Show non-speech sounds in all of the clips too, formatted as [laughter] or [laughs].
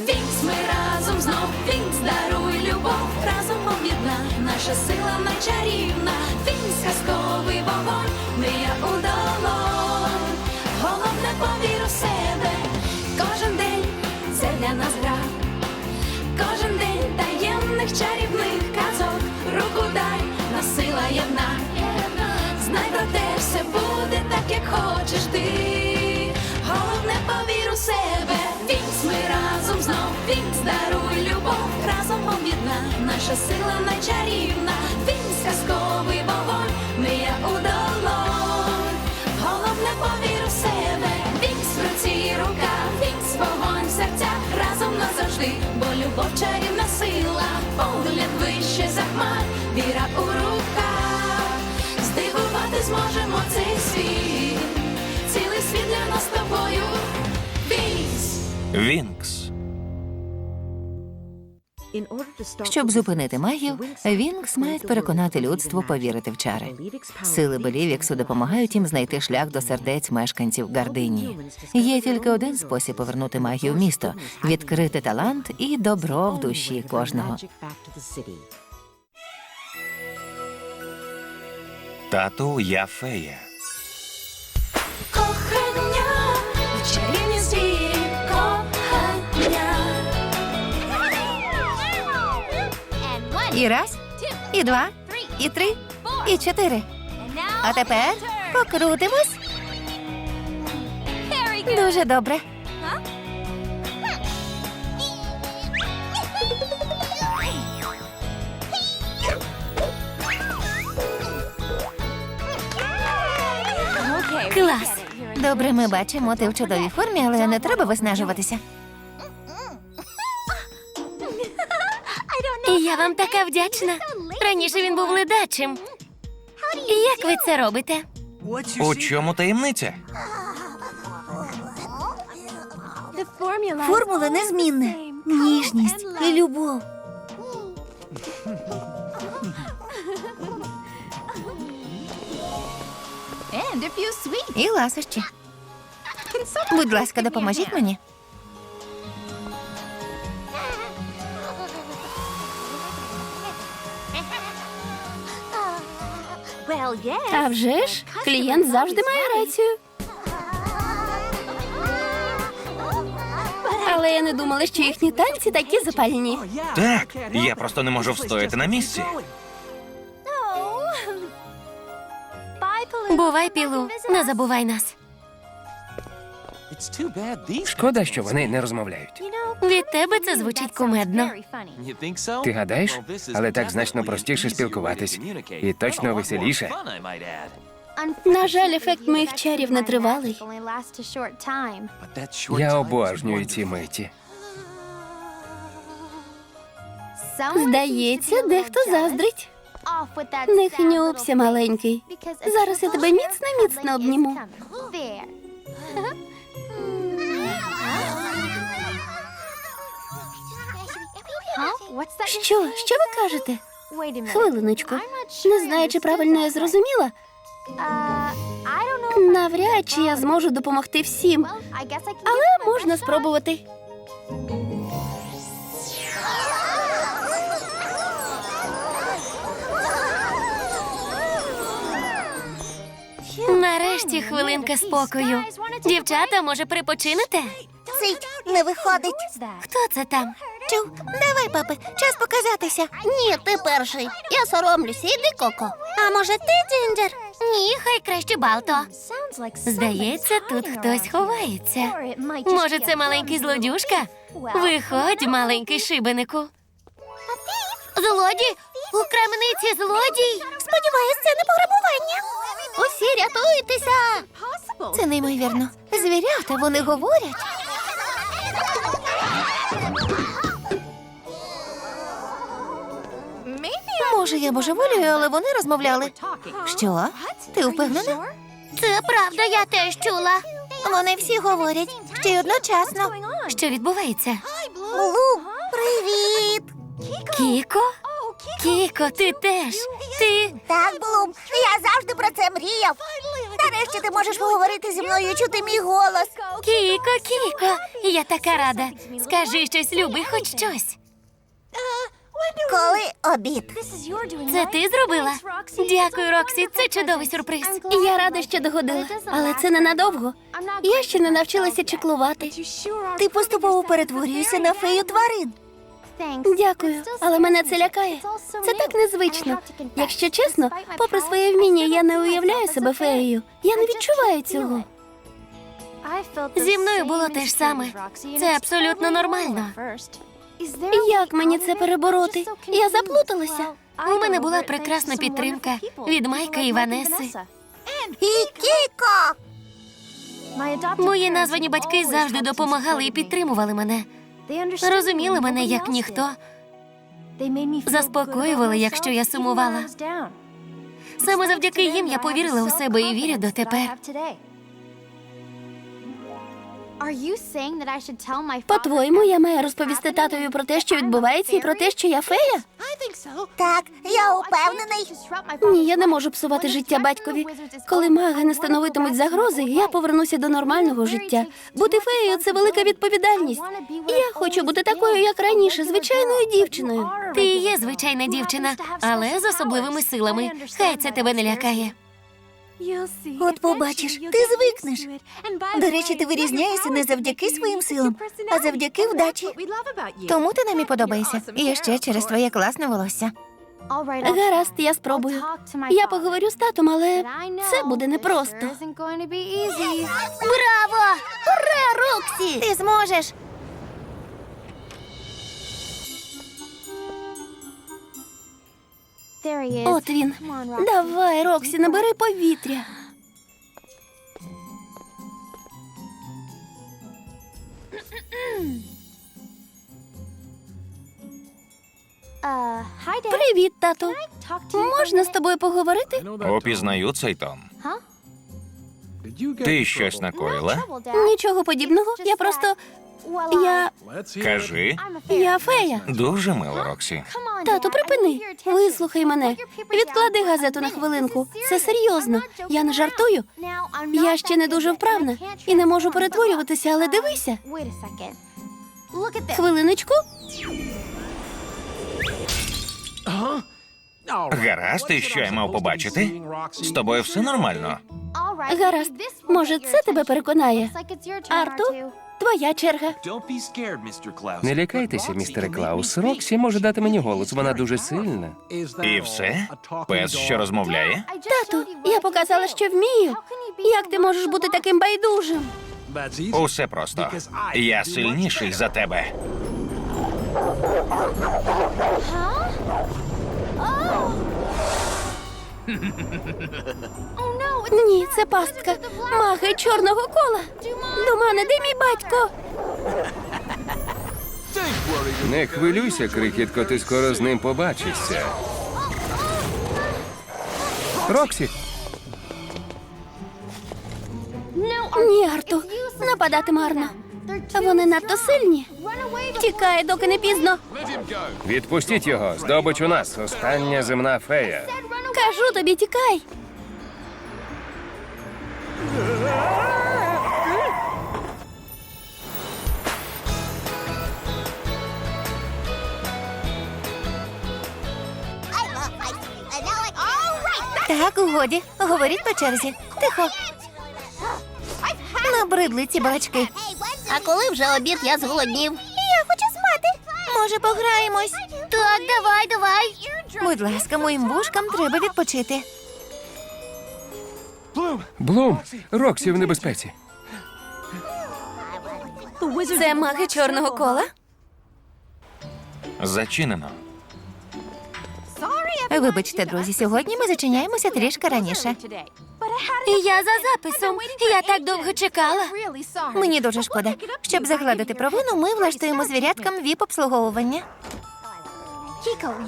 Вінкс, ми разом знов, Вінкс, даруй любов, разом об'єдна, наша сила найчарівна, Вінкс, казковий вогонь, мрія у долонь. Головне повір у себе, кожен день це для нас гра. Кожен день таємних чарівних казок, руку дай, нас сила єдна. Знай про те, все буде так, як хочеш ти. Головне повір у себе. Даруй любов, разом об'єдна. Наша сила найчарівна. Вінкс, казковий вогонь, мрія у долонь. Головне повір у себе. Вінкс в руці рука, Вінкс вогонь в серцях разом назавжди, бо любов чарівна сила, погляд вище за хмар, віра у руках. Здивувати зможемо цей світ, цілий світ для нас тобою. Вінкс. Вінкс. Щоб зупинити магію, Вінкс мають переконати людство повірити в чари. Сили Белівіксу допомагають їм знайти шлях до сердець мешканців Гардинії. Є тільки один спосіб повернути магію в місто відкрити талант і добро в душі кожного. Тату, я фея. І раз, і два, і три, і чотири. А тепер покрутимось. Дуже добре. Клас. Добре, ми бачимо, ти в чудовій формі, але не треба виснажуватися. Я вам така вдячна. Раніше він був ледачим. Як ви це робите? У чому таємниця? Формула незмінна. Ніжність і любов. І ласощі. Будь ласка, допоможіть мені. А вже ж, клієнт завжди має рацію. Але я не думала, що їхні танці такі запальні. Так, я просто не можу встояти на місці. Бувай, пілу, не забувай нас. Шкода, що вони не розмовляють. Від тебе це звучить кумедно. Ти гадаєш? Але так значно простіше спілкуватись. І точно веселіше. На жаль, ефект моїх чарів не тривалий. Я обожнюю ці миті. Здається, дехто заздрить. Не хнюпся, маленький. Зараз я тебе міцно-міцно обніму. [laughs] Що? Що ви кажете? Хвилиночку. Не знаю, чи правильно я зрозуміла. Навряд чи я зможу допомогти всім, але можна спробувати. Нарешті хвилинка спокою. Дівчата, може, припочинете? Цить, не виходить. Хто це там? Чув, давай, папи, час показатися. Ні, ти перший. Я соромлюся, іди, Коко. А може ти, Джинджер? Ні, хай краще Балто. Здається, тут хтось ховається. Може, це маленький злодюшка? Виходь, маленький шибенику. Злодій? У крамниці злодій? Сподіваюсь, це не пограбування. Усі рятуйтеся! Це неймовірно. Звірята, вони говорять. Може, я божеволюю, але вони розмовляли. Що? Ти впевнена? Це правда, я теж чула. Вони всі говорять, ще й одночасно. Що відбувається? Лу, привіт! Кіко? Кіко, ти теж. Ти. Так, Блум, я завжди про це мріяв. Нарешті ти можеш поговорити зі мною і чути мій голос. Кіко, Кіко, я така рада. Скажи щось, любий, хоч щось. Коли обід? Це ти зробила? Дякую, Роксі. Це чудовий сюрприз. Я рада, що догодила, але це ненадовго. Я ще не навчилася чеклувати. Ти поступово перетворюєшся на фею тварин. Дякую, але мене це лякає. Це так незвично. Якщо чесно, попри своє вміння, я не уявляю себе феєю. Я не відчуваю цього. Зі мною було те ж саме. Це абсолютно нормально. Як мені це перебороти? Я заплуталася. У мене була прекрасна підтримка від Майка і Ванеси. І Кіко! Мої названі батьки завжди допомагали і підтримували мене. Розуміли мене як ніхто. Заспокоювали, якщо я сумувала. Саме завдяки їм я повірила у себе і вірю дотепер. По-твоєму, я маю розповісти татові про те, що відбувається, і про те, що я фея? Так, я упевнений. Ні, я не можу псувати життя батькові. Коли маги не становитимуть загрози, я повернуся до нормального життя. Бути феєю це велика відповідальність. Я хочу бути такою, як раніше, звичайною дівчиною. Ти є звичайна дівчина, але з особливими силами. Хай це тебе не лякає. От побачиш, ти звикнеш. До речі, ти вирізняєшся не завдяки своїм силам, а завдяки вдачі. Тому ти нам і подобаєшся. І ще через твоє класне волосся. Гаразд, я спробую. Я поговорю з татом, але це буде непросто. Браво! Ура, Роксі! Ти зможеш! От він. Давай, Роксі, набери повітря. Привіт, тату. Можна з тобою поговорити? Упізнаю цей тон. Ти щось накоїла? Нічого подібного. Я просто. Я. Кажи. Я фея. Дуже мило, Роксі. Тату, припини. Вислухай мене. Відклади газету на хвилинку. Це серйозно. Я не жартую. Я ще не дуже вправна і не можу перетворюватися, але дивися. Хвилиночку. Гаразд, і що я мав побачити? З тобою все нормально. Гаразд. Може, це тебе переконає? Арту, твоя черга. Не лякайтеся, містере Клаус. Роксі може дати мені голос. Вона дуже сильна. І все? Пес, що розмовляє? Тату, я показала, що вмію. Як ти можеш бути таким байдужим? Усе просто. Я сильніший за тебе. [laughs] Ні, це пастка. Маги чорного кола. Думане, де мій батько? Не хвилюйся, крихітко, ти скоро з ним побачишся. Роксі, Ні, Арту, нападати марно. Вони надто сильні. Тікає, доки не пізно. відпустіть його. Здобич у нас. Остання земна фея. Кажу тобі, тікай. Так, годі. Говоріть по черзі. Тихо. Набридли ці балачки. А коли вже обід я зголоднів? Я хочу спати. Може, пограємось? Так, давай, давай. Будь ласка, моїм вушкам треба відпочити. Блум, Роксі в небезпеці. Це маги чорного кола? Зачинено. Вибачте, друзі, сьогодні ми зачиняємося трішки раніше. І я за записом. Я так довго чекала. Мені дуже шкода. Щоб загладити провину, ми влаштуємо звіряткам віп-обслуговування.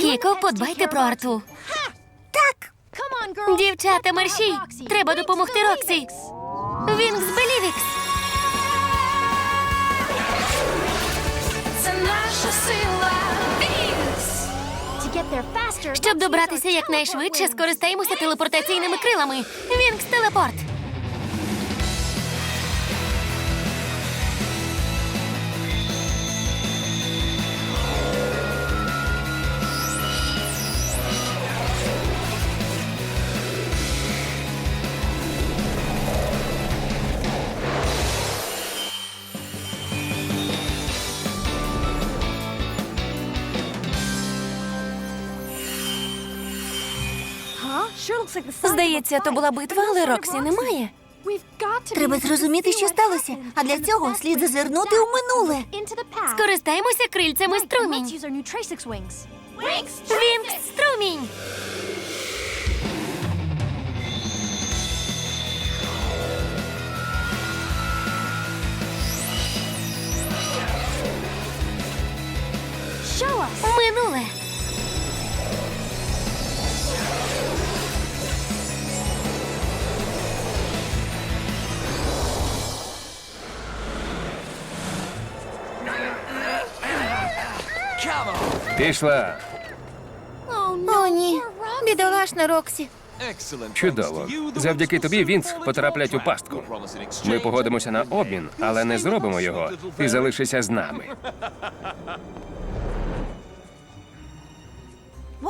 Кіко, подбайте про Арту. Так, Дівчата, мерщій! Треба допомогти Роксі. Вінкс Белівікс! Це наша сила. Щоб добратися якнайшвидше, скористаємося телепортаційними крилами. Вінкс телепорт. Здається, то була битва, але Роксі немає. Треба зрозуміти, що сталося. А для цього слід зазирнути у минуле. Скористаємося крильцями струмінь. Вінкс струмінь. Минуле. Пішла. О, ні. Бідолашна Роксі. Чудово. Завдяки тобі Вінкс потраплять у пастку. Ми погодимося на обмін, але не зробимо його. Ти залишишся з нами.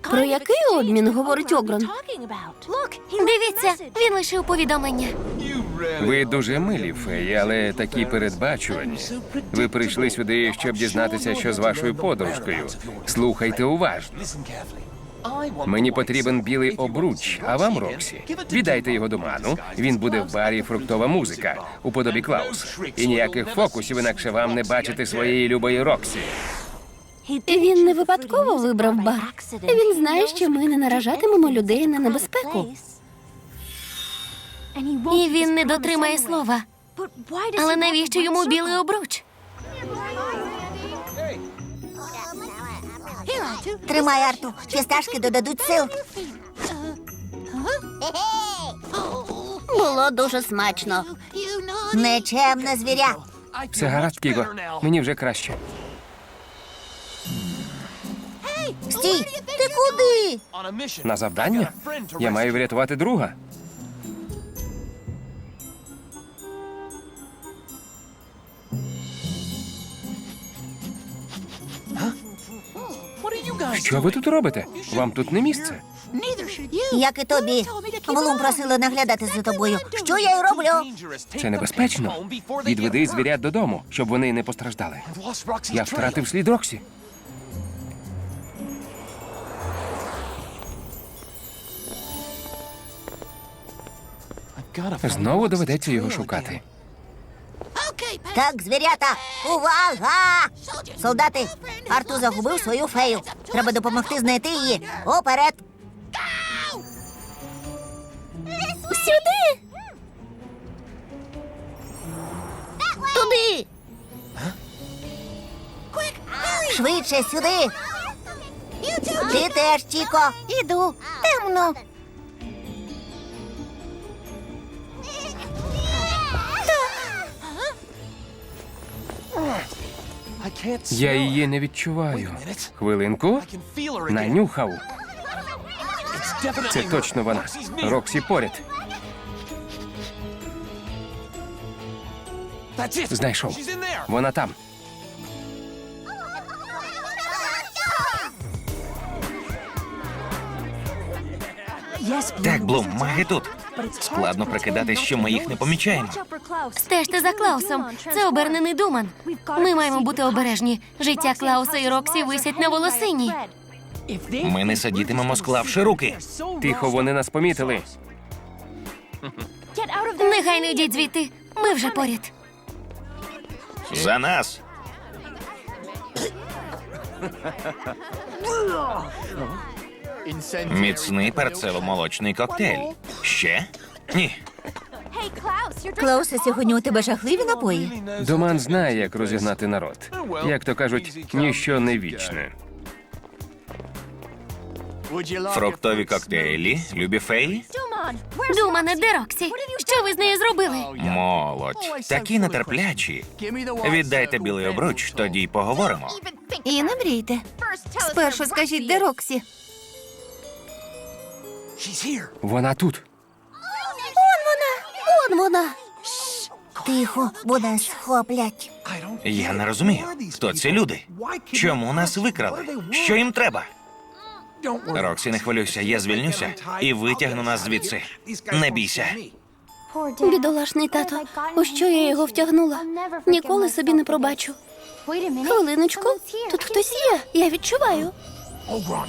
Про який обмін говорить Огрон? Дивіться, він лишив повідомлення. Ви дуже милі, феї, але такі передбачувані. Ви прийшли сюди, щоб дізнатися, що з вашою подружкою. Слухайте уважно. Мені потрібен білий обруч, а вам Роксі. Віддайте його до ману. Він буде в барі фруктова музика у подобі Клауса. І ніяких фокусів, інакше вам не бачити своєї любої Роксі. Він не випадково вибрав бар. Він знає, що ми не наражатимемо людей на небезпеку. І він не дотримає слова. Але навіщо йому білий обруч? Тримай, Арту. Фісташки додадуть сил. Було дуже смачно. Нечемне звіря. Все гаразд, Кіго. Мені вже краще. Стій, ти куди? На завдання? Я маю врятувати друга. Що ви тут робите? Вам тут не місце. Як і тобі. Влум просила наглядати за тобою. Що я й роблю? Це небезпечно. Відведи звірят додому, щоб вони не постраждали. Я втратив слід Роксі. Знову доведеться його шукати. Так, звірята, увага! Солдати, Арту загубив свою фею. Треба допомогти знайти її. Уперед! Сюди! Туди! Швидше сюди. Ти теж, Чіко. Іду. Темно. Я її не відчуваю. Хвилинку. Нанюхав. Це точно вона. Роксі поряд. Знайшов. Вона там. Так, Блум, маги тут. Складно прикидатись, що ми їх не помічаємо. Стежте за Клаусом. Це обернений думан. Ми маємо бути обережні. Життя Клауса і Роксі висять на волосині. Ми не сидітимемо, склавши руки. Тихо, вони нас помітили. Негайно йдіть звідти. Ми вже поряд. За нас. Міцний перцево-молочний коктейль. Ще? Ні. Клаусе, сьогодні у тебе жахливі напої. Доман знає, як розігнати народ. Як то кажуть, ніщо не вічне. Фруктові коктейлі, любі феї? Думане, де Роксі? Що ви з нею зробили? Молодь. Такі нетерплячі. Віддайте білий обруч, тоді й поговоримо. І не мрійте. Спершу скажіть, де Роксі? Вона тут. Он вона. Он вона. Тихо, бо нас схоплять. Я не розумію, хто ці люди? Чому нас викрали? Що їм треба? Роксі, не хвилюйся, я звільнюся і витягну нас звідси. Не бійся. Бідолашний тато. У що я його втягнула? Ніколи собі не пробачу. Хвилиночку, тут хтось є. Я відчуваю.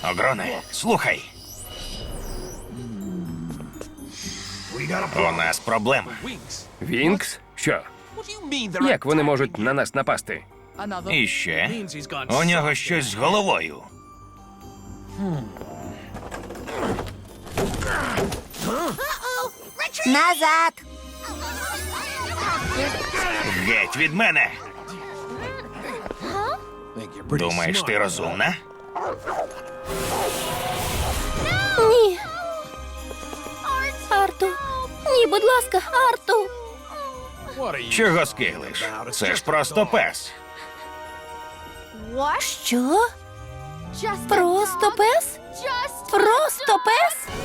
Огроне, слухай. У нас проблема. Вінкс? Що? Як вони можуть на нас напасти? І ще у нього щось з головою. Назад. Геть від мене. Думаєш, ти розумна? Ні. Арту. Ні, будь ласка, Арту. Чого скиглиш? Це ж просто пес. Що? Просто пес? Просто пес?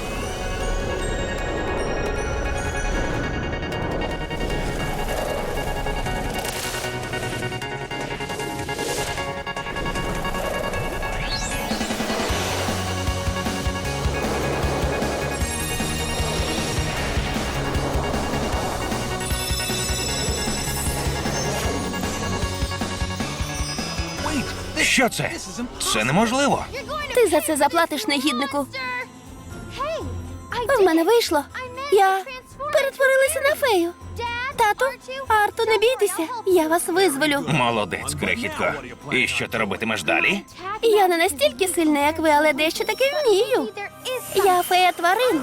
Що це? Це неможливо. Ти за це заплатиш негіднику. В мене вийшло. Я перетворилася на фею. Тату, Арту, не бійтеся. Я вас визволю. Молодець, крихітко. І що ти робитимеш далі? Я не настільки сильна, як ви, але дещо таки вмію. Я фея тварин.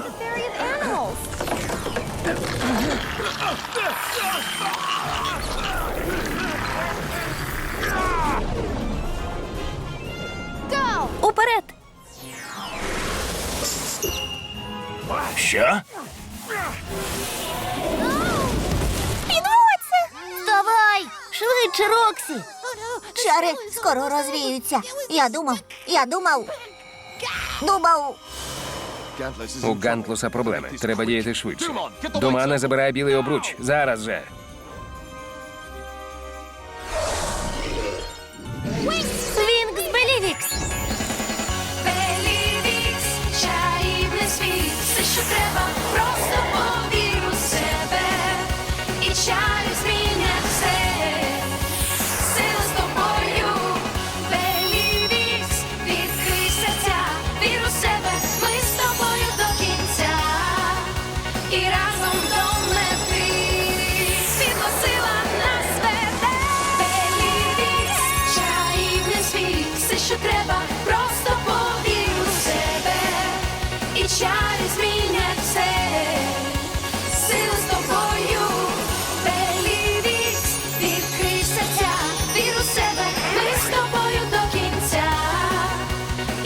Уперед! Що? Підводься. Давай. Швидше, Роксі. Чари скоро розвіються. Я думав, я думав. Думав. У Гантлуса проблеми. Треба діяти швидше. До мене забирай білий обруч. Зараз же.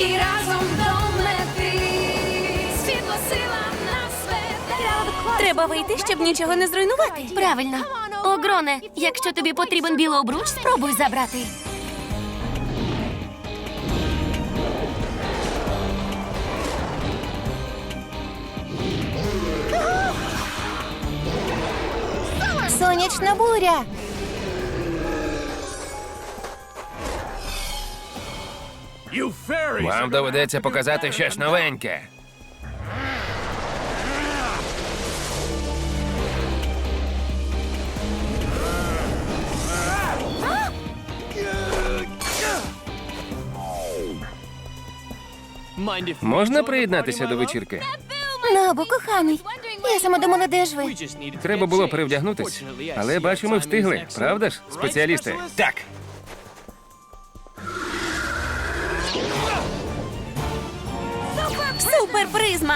І разом до мети, світло сила нас веде. Треба вийти, щоб нічого не зруйнувати. Правильно. Огроне, якщо тобі потрібен білий обруч, спробуй забрати. Сонячна буря. Вам доведеться показати щось новеньке. Можна приєднатися до вечірки? Набо, коханий. Я сама думала, де ж ви? Треба було перевдягнутись. Але бачу, ми встигли, правда ж, спеціалісти? Так, Супер призма!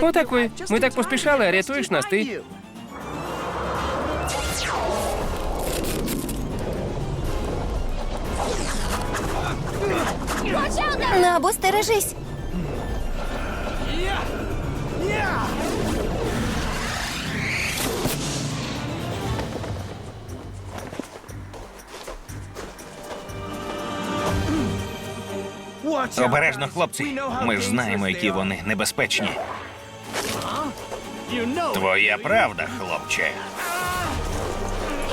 Отакої. Ми так поспішали, а рятуєш нас ти. Набо, стережись. Обережно, хлопці. Ми ж знаємо, які вони небезпечні. Твоя правда, хлопче.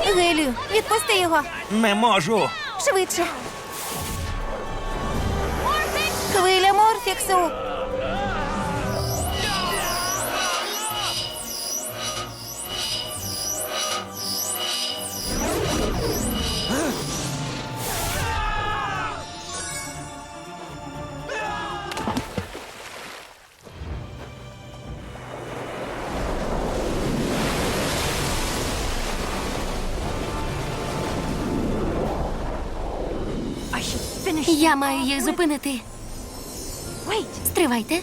Гелію, відпусти його. Не можу. Швидше. Хвиля Морфіксу. Я маю їх зупинити. Стривайте.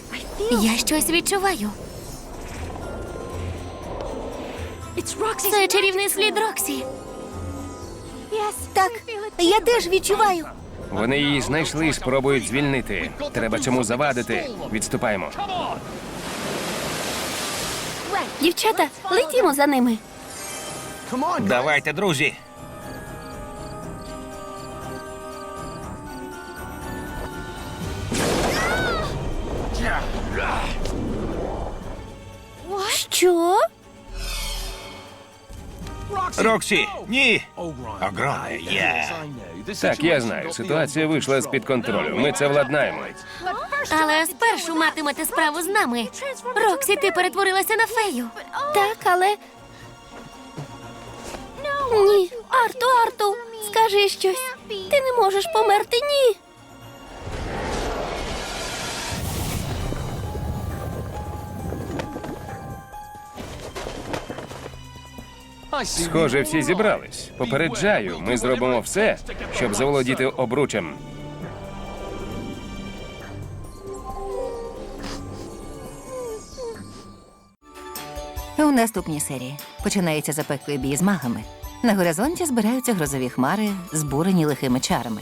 Я щось відчуваю. Це чарівний слід Роксі. Так, я теж відчуваю. Вони її знайшли і спробують звільнити. Треба цьому завадити. Відступаємо. Дівчата, летімо за ними. Давайте, друзі. Що? Роксі, ні. Огромне, є. Так, я знаю. Ситуація вийшла з під контролю. Ми це владнаємо. Але спершу матимете справу з нами. Роксі, ти перетворилася на фею. Так, але. Ні. Арту, Арту, скажи щось. Ти не можеш померти, ні. Схоже, всі зібрались. Попереджаю, ми зробимо все, щоб заволодіти обручем. У наступній серії починається запеклий бій з магами. На горизонті збираються грозові хмари, збурені лихими чарами.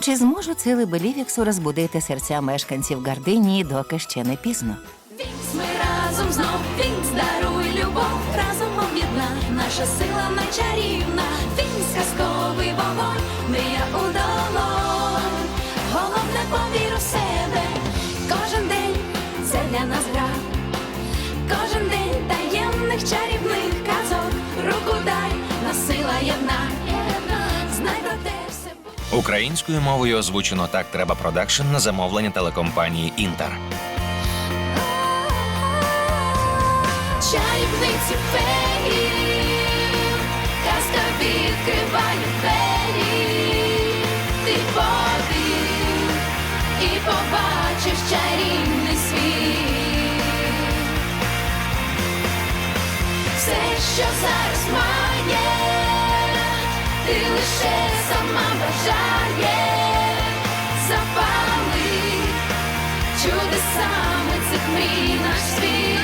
Чи зможуть сили Белівіксу розбудити серця мешканців Гардинії, доки ще не пізно? Вінкс, ми разом знов Вінкс, даруй любов, разом об'єдна, наша сила найчарівна. Вінкс, казковий вогонь, мрія у долонь. Головне повір у себе, кожен день це для нас гра. Кожен день таємних чарівних казок. Руку дай, нас сила єдна. Українською мовою озвучено так треба продакшн на замовлення телекомпанії Інтер. Чарівниці феї, казка відкриває двері, ти повір і побачиш чарівний світ. Все, що зараз має, ти лише сама бажає, запали чудесами цих мрій наш світ.